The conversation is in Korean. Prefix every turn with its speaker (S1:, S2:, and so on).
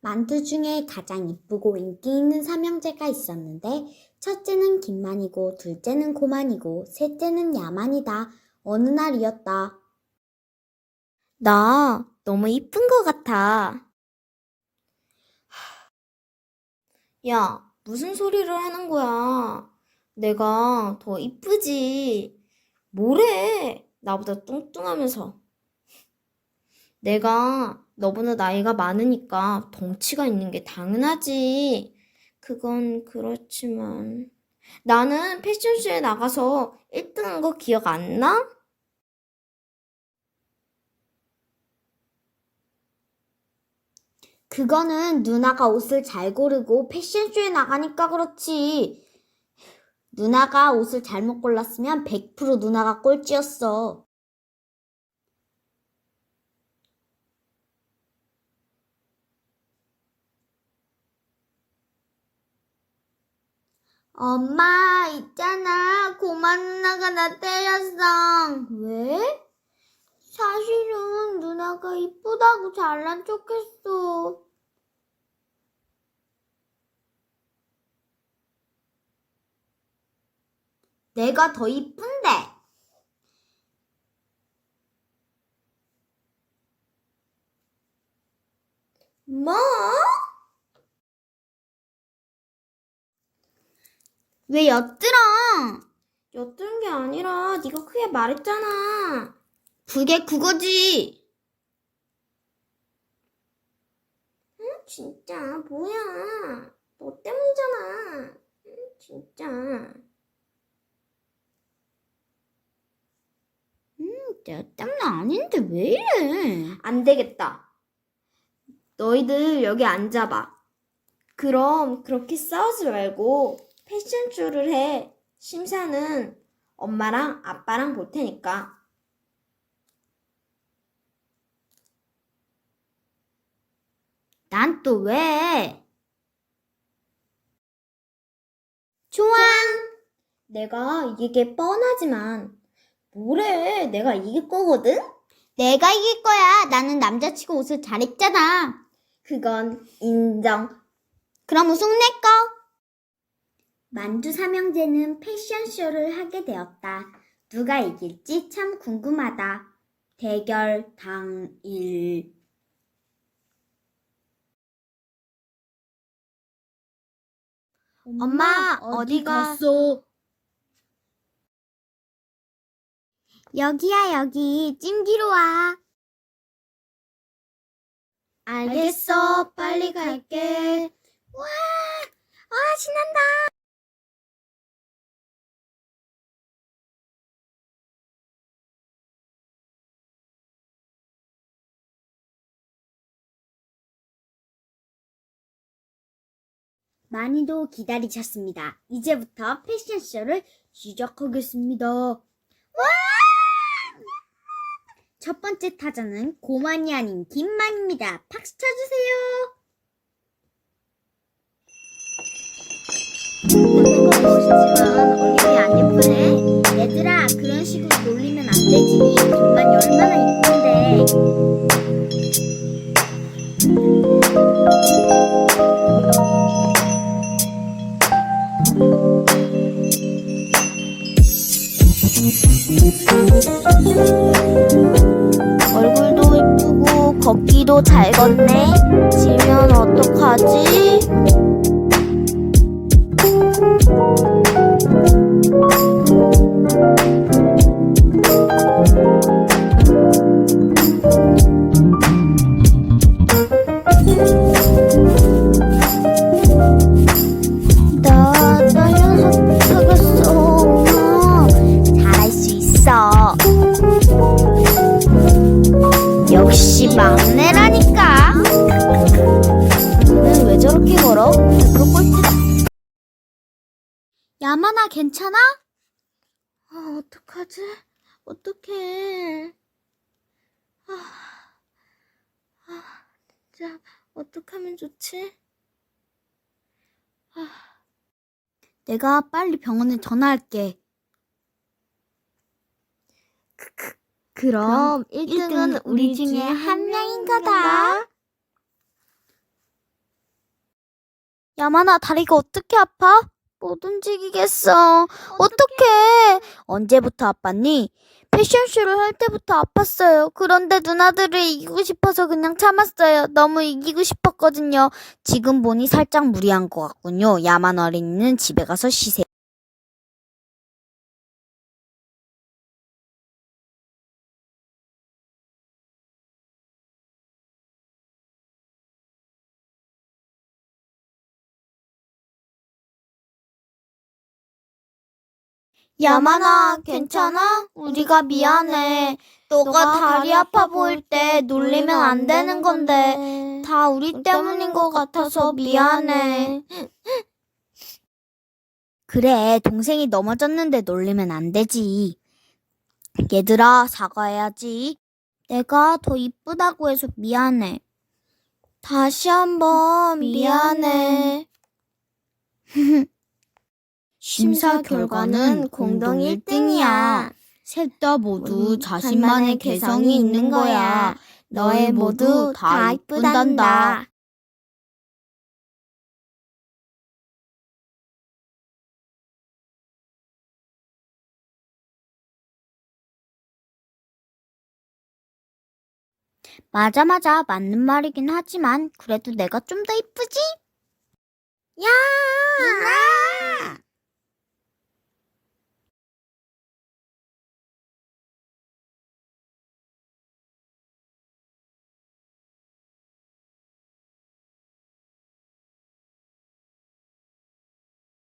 S1: 만두 중에 가장 이쁘고 인기 있는 삼형제가 있었는데 첫째는 김만이고 둘째는 고만이고 셋째는 야만이다. 어느 날이었다.
S2: 나 너무 이쁜 것 같아. 야, 무슨 소리를 하는 거야? 내가 더 이쁘지. 뭐래? 나보다 뚱뚱하면서. 내가 너보다 나이가 많으니까 덩치가 있는 게 당연하지. 그건 그렇지만. 나는 패션쇼에 나가서 1등 한 거 기억 안 나?
S1: 그거는 누나가 옷을 잘 고르고 패션쇼에 나가니까 그렇지. 누나가 옷을 잘못 골랐으면 100% 누나가 꼴찌였어. 엄마, 있잖아. 고만 누나가 나 때렸어. 왜? 사실은 누나가 이쁘다고 잘난 척했어. 내가 더 이쁜데.
S2: 뭐?
S1: 왜 엿들어?
S2: 엿드는 게 아니라 네가 크게 말했잖아.
S1: 그게 그거지.
S2: 진짜 뭐야? 너 때문이잖아. 응, 진짜.
S1: 내 때문 아닌데 왜 이래?
S2: 안 되겠다. 너희들 여기 앉아봐. 그럼 그렇게 싸우지 말고 패션쇼를 해. 심사는 엄마랑 아빠랑 볼 테니까.
S1: 난 또 왜? 좋아.
S2: 내가 이기게 뻔하지만 뭐래? 내가 이길 거거든?
S1: 내가 이길 거야. 나는 남자치고 옷을 잘 입잖아.
S2: 그건 인정.
S1: 그럼 우승 내 거. 만두 삼형제는 패션쇼를 하게 되었다. 누가 이길지 참 궁금하다. 대결 당일. 엄마, 어디 갔어? 여기야, 여기. 찜기로 와. 알겠어. 빨리 갈게. 와, 와, 신난다. 많이도 기다리셨습니다. 이제부터 패션쇼를 시작하겠습니다. 와! 첫 번째 타자는 고만이 아닌 김만입니다. 박수 쳐주세요. 멋있지만 얼굴이 안 예쁘네. 얘들아, 그런 식으로 놀리면 안 되지. 김만이 얼마나 이쁜데.
S2: 얼굴도 이쁘고 걷기도 잘 걷네. 지면 어떡하지?
S1: 괜찮아?
S2: 아, 어떡하지? 어떡해. 아, 아, 진짜, 어떡하면 좋지?
S1: 내가 빨리 병원에 전화할게.
S2: 그럼
S1: 일등은 우리 중에 한 명인 거다. 야만아, 다리가 어떻게 아파? 못 움직이겠어. 어떡해. 언제부터 아팠니? 패션쇼를 할 때부터 아팠어요. 그런데 누나들을 이기고 싶어서 그냥 참았어요. 너무 이기고 싶었거든요. 지금 보니 살짝 무리한 것 같군요. 야만 어린이는 집에 가서 쉬세요. 야만아, 괜찮아? 우리가 미안해. 너가 다리 아파 보일 때 놀리면 안 되는 건데. 다 우리 때문인 것 같아서 미안해. 그래, 동생이 넘어졌는데 놀리면 안 되지. 얘들아, 사과해야지. 내가 더 이쁘다고 해서 미안해. 다시 한번 미안해. 심사 결과는 공동 1등이야. 셋다 모두
S2: 음,
S1: 자신만의 개성이 있는 거야. 너희 모두 다 이쁘단다. 맞아, 맞아. 맞는 말이긴 하지만, 그래도 내가 좀 더 이쁘지? 야! 누나!